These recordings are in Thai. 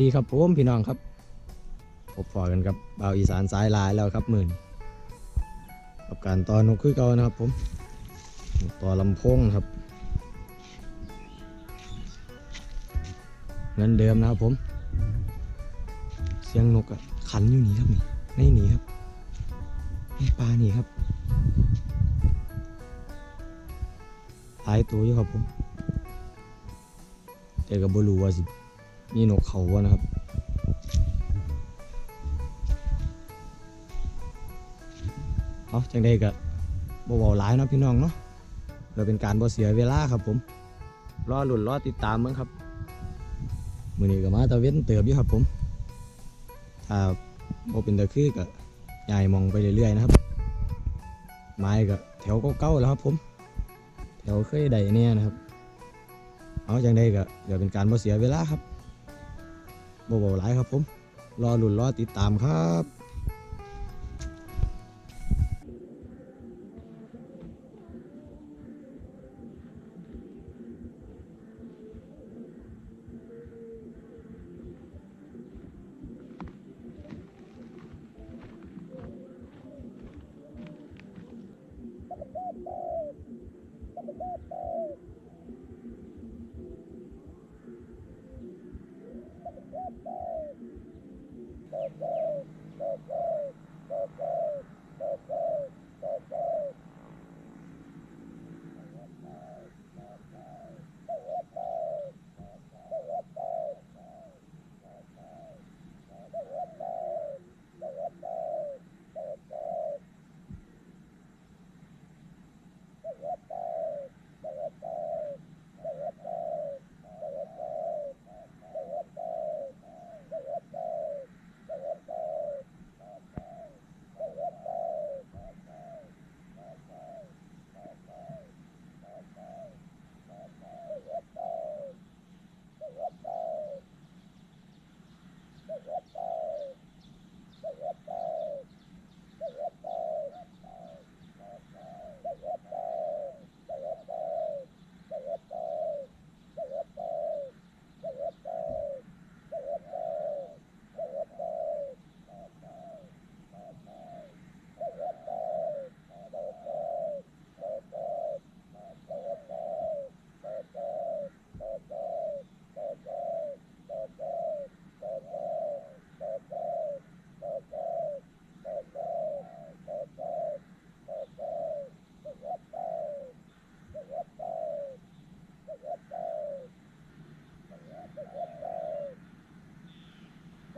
ดีครับผมพี่น้องครับ พบพอกันกับบ่าวอีสานสายลายแล้วครับหมื่นกับการตอนนกคือเก่านะครับผมต่อลำโพงครับ เงินเดิมนะครับผม เสียงนกอะขันอยู่นี่ครับนี่ในนี่ครับในปลานี่ครับหลายตัวอยู่ครับผมแต่กับบรูว่าสิ นี่นกเขาวะนะครับ เอาจังได้กะบ่เบาหลายเนาะพี่น้องเนาะเพื่อเป็นการบ่เสียเวลาครับผม รอหลุนรอติดตามมั้งครับ มือนี้ก็มาตะเว้นเติบอยู่ครับผม ถ้าบ่เป็นตะคือก็ยายมองไปเรื่อยๆนะครับ ไม้ก็แถวเก่าๆแล้วครับผม แถวเคยได้เนี่ยนะครับ เอาจังได้ก็เดี๋ยวเป็นการบ่เสียเวลาครับ บ่เบาหลายครับผม รอหลุนรอติดตามครับ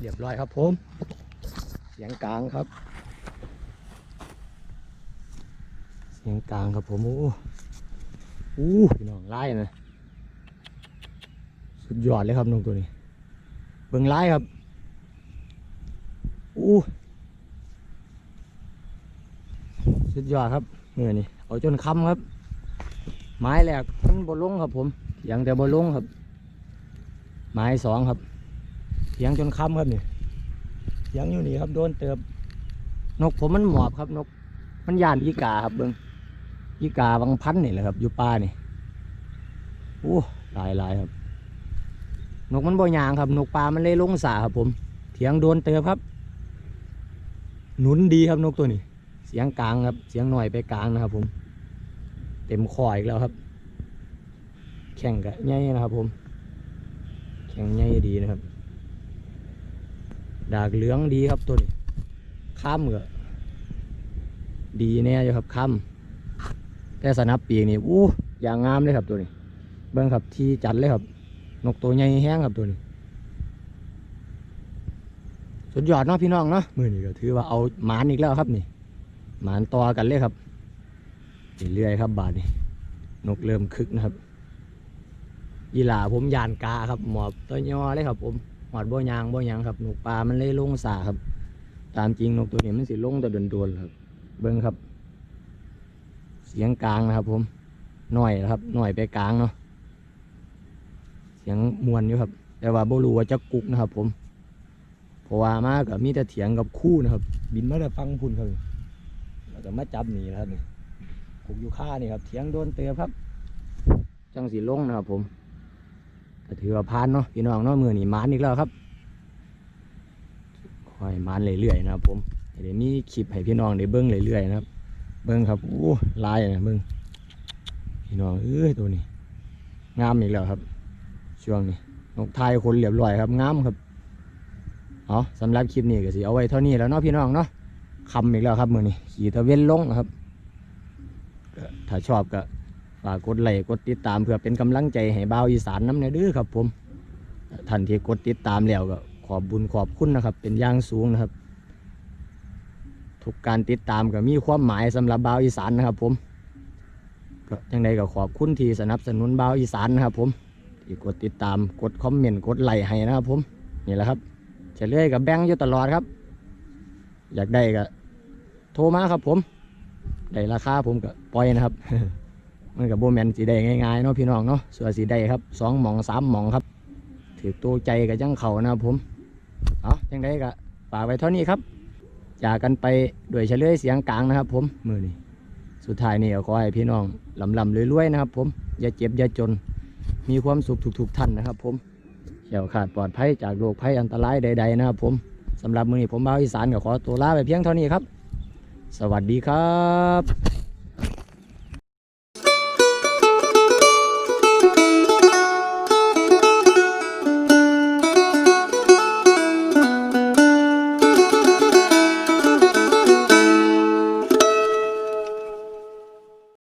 เรียบร้อยครับผมเสียงกลางครับ เสียงกลางครับผม โอ้อู้พี่น้องไล่นะสุดยอดเลยครับนกตัวนี้ เบิ่งไล่ครับอู้สุดยอดครับเมื่อนี้เอาจนคำครับ ไม้แหลกมันบนลงครับผมเสียงแต่บนลงครับ ไม้สองครับ เสียงจนค่ำครับนี่เสียงอยู่นี่ครับโดนเติบ นกผมมันหมอบครับนก มันย่านอีกาครับเบิ้งอีกาบางพันนี่แหละครับ อยู่ป่านี่โอ้หลายหลายครับ นกมันบ่ยางครับ นกปลามันเลยลงสาครับ ผม เถียงโดนเติบครับ หนุนดีครับนกตัวนี้ เสียงกลางครับ เสียงหน่อยไปกลางนะครับ ผม เต็มคออีกแล้วครับ แข่งกับใหญ่นะครับ ผม แข่งใหญ่ดีนะครับ ดากเหลืองดีครับตัวนี้ข้ามก็ดีแน่อยู่ครับข้ามแต่สนับปีกนี่อู้อย่างงามเลยครับตัวนี้ เบิ้งครับที่จัดเลยครับ นกตัวใหญ่แห้งครับตัวนี้ สุดยอดเนาะพี่น้องเนาะมือนี้ก็ถือว่าเอาหมานอีกแล้วครับนี่ หมานต่อกันเลยครับเรื่อยครับบาทนี่นกเริ่มคึกนะครับยีหลาผมยานกาครับหมอบตัวยอเลยครับผม หอดบ่ยางบ่หยังครับนกปลามันเลยลงสาครับ ตามจริงนกตัวนี้มันสิลงแต่โดนๆครับ เบิ้งครับ เสียงกลางนะครับ ผมหน่อยนะครับหน่อยไปกลางเนาะเสียงมวนอยู่ครับ แต่ว่าบ่รู้ว่าจะกุกนะครับ ผมเพราะว่ามาก็มีแต่เถียงกับคู่นะครับ บินมาแต่ฟังพุ่นครับแล้วก็มาจับหนีนะครับนี่ผมอยู่ค่านี่ครับเถียงโดนเตือครับ จังสีลงนะครับผมก็ ถือว่าพานเนาะพี่น้องเนาะมือนี่มานอีกแล้วครับคอยมานเรื่อยๆนะครับผมเดี๋ยวมีคลิปให้พี่น้องได้เบิ้งเรื่อยๆนะครับ เบิ้งครับโอ้ลายนะเบิ้งพี่น้องเอ้ยตัวนี้ งามอีกแล้วครับ ช่วงนี้นกไทยคนเรียบร้อยครับงามครับเอาสำหรับคลิปนี้ก็สิเอาไว้เท่านี้แล้วเนาะพี่น้องเนาะคำอีกแล้วครับมือนี้ขี่ตะเวนลงนะครับถ้าชอบก็ ฝากกดไลค์กดติดตามเพื่อเป็นกำลังใจให้บ่าวอีสานน้ำเนยเด้อครับผมท่านที่กดติดตามแล้วก็ขอบบุญขอบคุณนะครับ เป็นอย่างสูงนะครับ ทุกการติดตามก็มีความหมายสำหรับบ่าวอีสานนะครับ ผมก็ยังไงก็ขอบคุณที่สนับสนุนบ่าวอีสานนะครับ ผมที่กดติดตามกดคอมเมนต์กดไลค์ให้นะครับ ผมนี่แหละครับจะเลื่อยกับแบงค์อยู่ตลอดครับ อยากได้ก็โทรมาครับผม ได้ราคาผมก็ปล่อยนะครับ มันกับโบแมนสีได้ง่ายๆเนาะพี่น้องเนาะส่วนสีได้ครับสองหมองสามหมองครับถือตัวใจกับจังเขานะครับผมเอาจังได้ก็ฝากไว้เท่านี้ครับจากกันไปด้วยเฉลยเสียงกลางนะครับ ผมมือนี้สุดท้ายนี่ขอให้พี่น้องลำลำรวยๆนะครับ ผมอย่าเจ็บอย่าจน มีความสุขทุกๆท่านนะครับ ผมเขียวขาดปลอดภัยจากโรคภัยอันตรายใด ๆ นะครับ ผมสำหรับมือนี้ผมบ่าวอีสานก็ขอตัวลาไปเพียงเท่านี้ครับ สวัสดีครับ